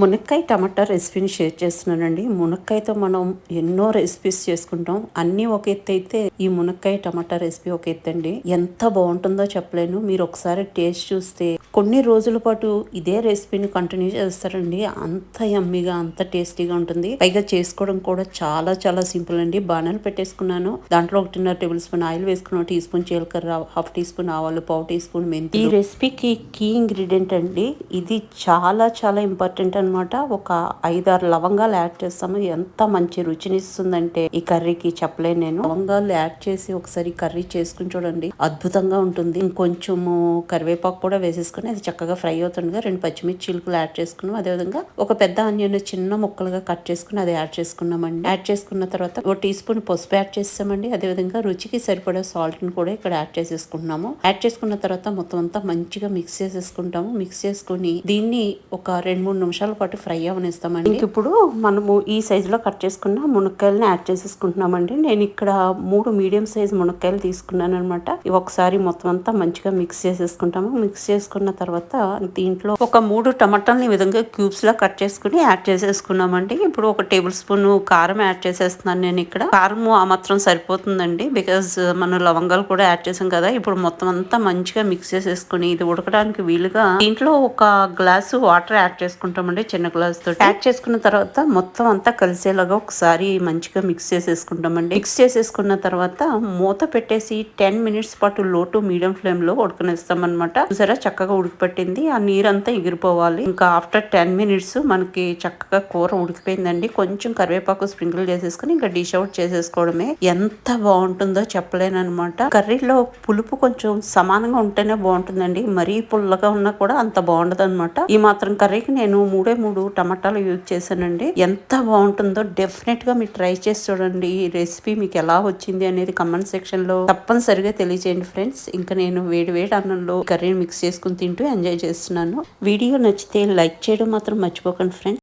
మునక్కాయ టమాటా రెసిపీని షేర్ చేస్తున్నానండి. మునక్కాయతో మనం ఎన్నో రెసిపీస్ చేసుకుంటాం. అన్నీ ఒక ఎత్తు అయితే ఈ మునక్కాయ టమాటా రెసిపీ ఒక ఎత్తు అండి. ఎంత బాగుంటుందో చెప్పలేను. మీరు ఒకసారి టేస్ట్ చూస్తే కొన్ని రోజుల పాటు ఇదే రెసిపీని కంటిన్యూ చేస్తారండి. అంత యమ్మీగా అంత టేస్టీగా ఉంటుంది. పైగా చేసుకోవడం కూడా చాలా చాలా సింపుల్ అండి. బాణాలు పెట్టేసుకున్నాను. దాంట్లో ఒకటిన్నర టేబుల్ స్పూన్ ఆయిల్ వేసుకున్నాను. టీ స్పూన్ జీలకర్ర హాఫ్ టీ స్పూన్ ఆవాలు పావు టీ స్పూన్ మెంతి ఈ రెసిపీకి కీ ఇంగ్రీడియంట్ అండి. ఇది చాలా చాలా ఇంపార్టెంట్ అన్నమాట. ఒక ఐదారు లవంగాలు యాడ్ చేస్తాము ఎంత మంచి రుచిని ఇస్తుందంటే ఈ కర్రీకి చెప్పలేను నేను. లవంగాలు యాడ్ చేసి ఒకసారి కర్రీ చేసుకుని చూడండి. అద్భుతంగా ఉంటుంది. ఇంకొంచెము కరివేపాకు కూడా వేసేసుకుని అది చక్కగా ఫ్రై అవుతుండగా రెండు పచ్చిమిర్చి చిలుకలు యాడ్ చేసుకున్నాం. అదేవిధంగా ఒక పెద్ద ఆనియన్ చిన్న ముక్కలుగా కట్ చేసుకుని అది యాడ్ చేసుకున్నామండి. యాడ్ చేసుకున్న తర్వాత ఒక టీ స్పూన్ పసుపు యాడ్ చేస్తామండి. అదేవిధంగా రుచికి సరిపడే సాల్ట్ని కూడా ఇక్కడ యాడ్ చేసేసుకుంటున్నాము. యాడ్ చేసుకున్న తర్వాత మొత్తం అంతా మంచిగా మిక్స్ చేసేసుకుంటాము. మిక్స్ చేసుకుని దీన్ని ఒక రెండు మూడు నిమిషాల పాటు ఫ్రై అవనిస్తామండి. ఇంక ఇప్పుడు మనము ఈ సైజులో కట్ చేసుకున్న మునక్కాయలని యాడ్ చేసేసుకుంటున్నామండి. నేను ఇక్కడ మూడు మీడియం సైజ్ మునక్కాయలు తీసుకున్నాను అనమాట ఇవి ఒకసారి మొత్తం అంతా మంచిగా మిక్స్ చేసేసుకుంటాము. మిక్స్ చేసుకున్న తర్వాత దీంట్లో ఒక మూడు టమాటాలని ఈ విధంగా క్యూబ్స్ లా కట్ చేసుకుని యాడ్ చేసేసుకున్నామండి. ఇప్పుడు ఒక టేబుల్ స్పూన్ కారం యాడ్ చేసేస్తున్నాను నేను ఇక్కడ. కారం ఆ మాత్రం సరిపోతుందండి బికాజ్ మనం లవంగాలు కూడా యాడ్ చేసాం కదా. ఇప్పుడు మొత్తం అంతా మంచిగా మిక్స్ చేసేసుకుని ఇది ఉడకడానికి వీలుగా దీంట్లో ఒక గ్లాసు వాటర్ యాడ్ చేసుకుంటామండి. చిన్న గ్లాస్తో యాడ్ చేసుకున్న తర్వాత మొత్తం అంతా కలిసేలాగా ఒకసారి మంచిగా మిక్స్ చేసేసుకుంటామండి. మిక్స్ చేసేసుకున్న తర్వాత మూత పెట్టేసి టెన్ మినిట్స్ పాటు లో టు మీడియం ఫ్లేమ్లో ఉడకనిస్తాం అనమాట చూసారా? చక్కగా ఉడికిపెట్టింది. ఆ నీరంతా ఎగిరిపోవాలి. ఇంకా ఆఫ్టర్ టెన్ మినిట్స్ మనకి చక్కగా కూర ఉడికిపోయిందండి. కొంచెం కరివేపాకు స్ప్రింకిల్ చేసేసుకుని ఇంకా డిష్ అవుట్ చేసేసుకోవడమే. ఎంత బాగుంటుందో చెప్పలేనమాట కర్రీలో పులుపు కొంచెం సమానంగా ఉంటేనే బాగుంటుందండి. మరీ పుల్లగా ఉన్నా కూడా అంత బాగుండదు అనమాట ఈ మాత్రం కర్రీకి నేను మూడే మూడు టమాటాలు యూజ్ చేశానండి. ఎంత బాగుంటుందో డెఫినెట్గా మీరు ట్రై చేసి చూడండి. ఈ రెసిపీ మీకు ఎలా వచ్చింది అనేది కమెంట్ సెక్షన్లో తప్పనిసరిగా తెలియజేయండి ఫ్రెండ్స్. ఇంకా నేను వేడి వేడి అన్నంలో కర్రీని మిక్స్ చేసుకుని తింటూ ఎంజాయ్ చేస్తున్నాను. వీడియో నచ్చితే లైక్ చేయడం మాత్రం మర్చిపోకండి ఫ్రెండ్స్.